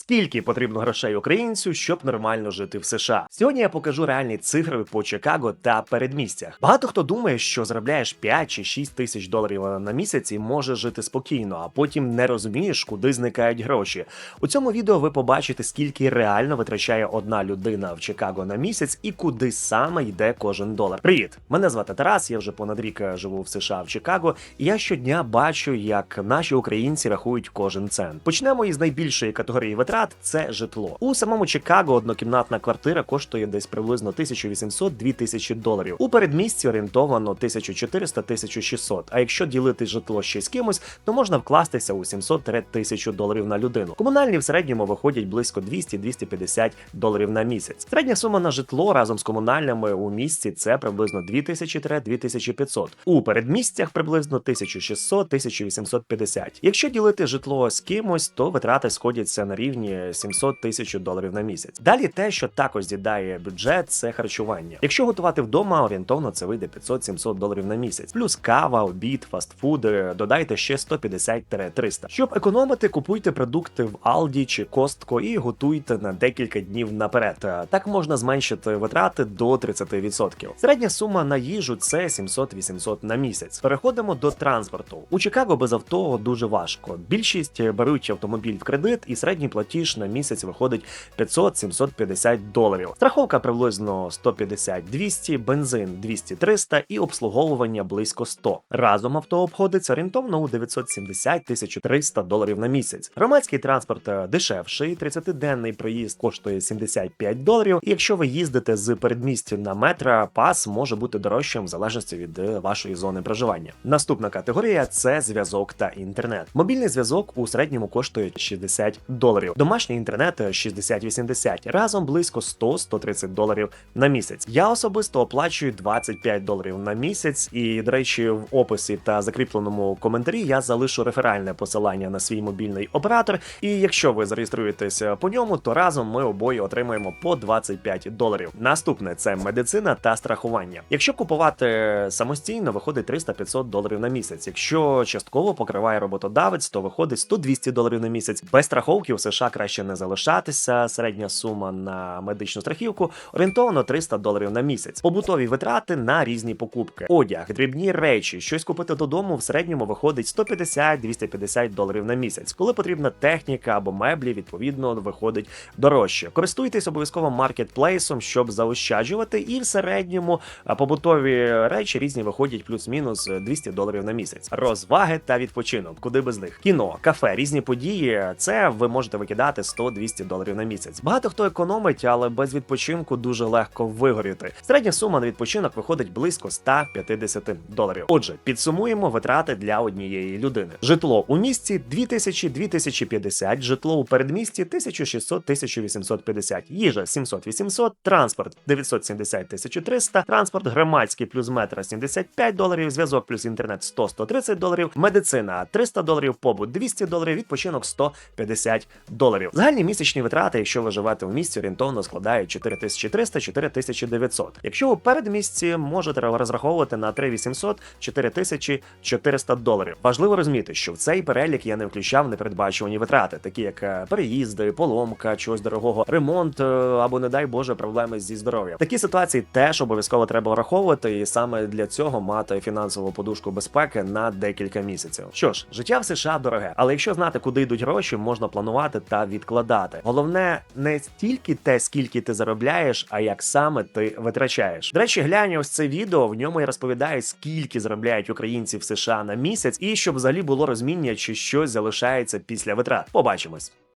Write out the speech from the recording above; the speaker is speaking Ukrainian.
Скільки потрібно грошей українцю, щоб нормально жити в США? Сьогодні я покажу реальні цифри по Чикаго та передмістях. Багато хто думає, що заробляєш 5 чи 6 тисяч доларів на місяць і можеш жити спокійно, а потім не розумієш, куди зникають гроші. У цьому відео ви побачите, скільки реально витрачає одна людина в Чикаго на місяць і куди саме йде кожен долар. Привіт! Мене звати Тарас. Я вже понад рік е, живу в США в Чикаго, і я щодня бачу, як наші українці рахують кожен цент. Почнемо із найбільшої категорії витрат це житло. У самому Чикаго однокімнатна квартира коштує десь приблизно 1800-2000 доларів. У передмісті орієнтовано 1400-1600, А якщо ділити житло ще з кимось, то можна вкластися у 700-1000 доларів на людину. Комунальні в середньому виходять близько 200-250 доларів на місяць. Середня сума на житло разом з комунальними у місті це приблизно 2000-2500. У передмістях приблизно 1600-1850. Якщо ділити житло з кимось, то витрати сходяться на рівні 700 тисяч доларів на місяць. Далі те, що також з'їдає бюджет, це харчування. Якщо готувати вдома, орієнтовно це вийде 500-700 доларів на місяць. Плюс кава, обід, фастфуди, додайте ще 150-300. Щоб економити, купуйте продукти в Aldi чи Costco і готуйте на декілька днів наперед. Так можна зменшити витрати до 30%. Середня сума на їжу це 700-800 на місяць. Переходимо до транспорту. У Чикаго без авто дуже важко. Більшість беруть автомобіль в кредит, і середній платіж на місяць виходить 500-750 доларів. Страховка приблизно 150-200, бензин 200-300 і обслуговування близько 100. Разом авто обходиться орієнтовно у 970-1300 доларів на місяць. Громадський транспорт е, дешевший, 30-денний проїзд коштує 75 доларів. І якщо ви їздите з передмістя на метро, пас може бути дорожчим в залежності від е, вашої зони проживання. Наступна категорія це зв'язок та інтернет. Мобільний зв'язок у середньому коштує 60 доларів. Домашній інтернет 60-80, разом близько 100-130 доларів на місяць. Я особисто оплачую 25 доларів на місяць, і до речі, в описі та закріпленому коментарі я залишу реферальне посилання на свій мобільний оператор. І якщо ви зареєструєтеся по ньому, то разом ми обоє отримаємо по 25 доларів. Наступне це медицина та страхування. Якщо купувати самостійно, виходить 300-500 доларів на місяць. Якщо частково покриває роботодавець, то виходить 100-200 доларів на місяць. Без страховки в США краще не залишатися. Середня сума на медичну страхівку орієнтовно 300 доларів на місяць. Побутові витрати на різні покупки. Одяг, дрібні речі, щось купити додому в середньому виходить 150-250 доларів на місяць. Коли потрібна техніка або меблі, відповідно виходить дорожче. Користуйтесь обов'язково маркетплейсом, щоб заощаджувати, і в середньому побутові речі різні виходять плюс-мінус 200 доларів на місяць. Розваги та відпочинок, куди без них. Кіно, кафе, різні події. Це ви можете викидати 100-200 доларів на місяць. Багато хто економить, але без відпочинку дуже легко вигоріти. Середня сума на відпочинок виходить близько 150 доларів. Отже, підсумуємо витрати для однієї людини. Житло у місті 2000-2050, житло у передмісті 1600-1850, їжа 700-800, транспорт 970-1300, транспорт громадський плюс метро 75 доларів, зв'язок плюс інтернет 100-130 доларів, медицина 300 доларів, побут 200 доларів, відпочинок 150 доларів. Загальні місячні витрати, якщо ви живете в місті, орієнтовно складають 4300-4900. Якщо у передмісті можете розраховувати на 3800 4400 доларів. Важливо розуміти, що в цей перелік я не включав непередбачувані витрати, такі як е, переїзди, поломка, чогось дорогого, ремонт е, або, не дай Боже, проблеми зі здоров'ям. Такі ситуації теж обов'язково треба враховувати, і саме для цього мати фінансову подушку безпеки на декілька місяців. Що ж, життя в США дороге, але якщо знати, куди йдуть гроші, можна планувати та відкладати. Головне не стільки те, скільки ти заробляєш, а як саме ти витрачаєш. До речі, глянь ось це відео. В ньому я розповідаю, скільки заробляють українці в США на місяць, і щоб взагалі було розміння, чи щось залишається після витрат. Побачимось.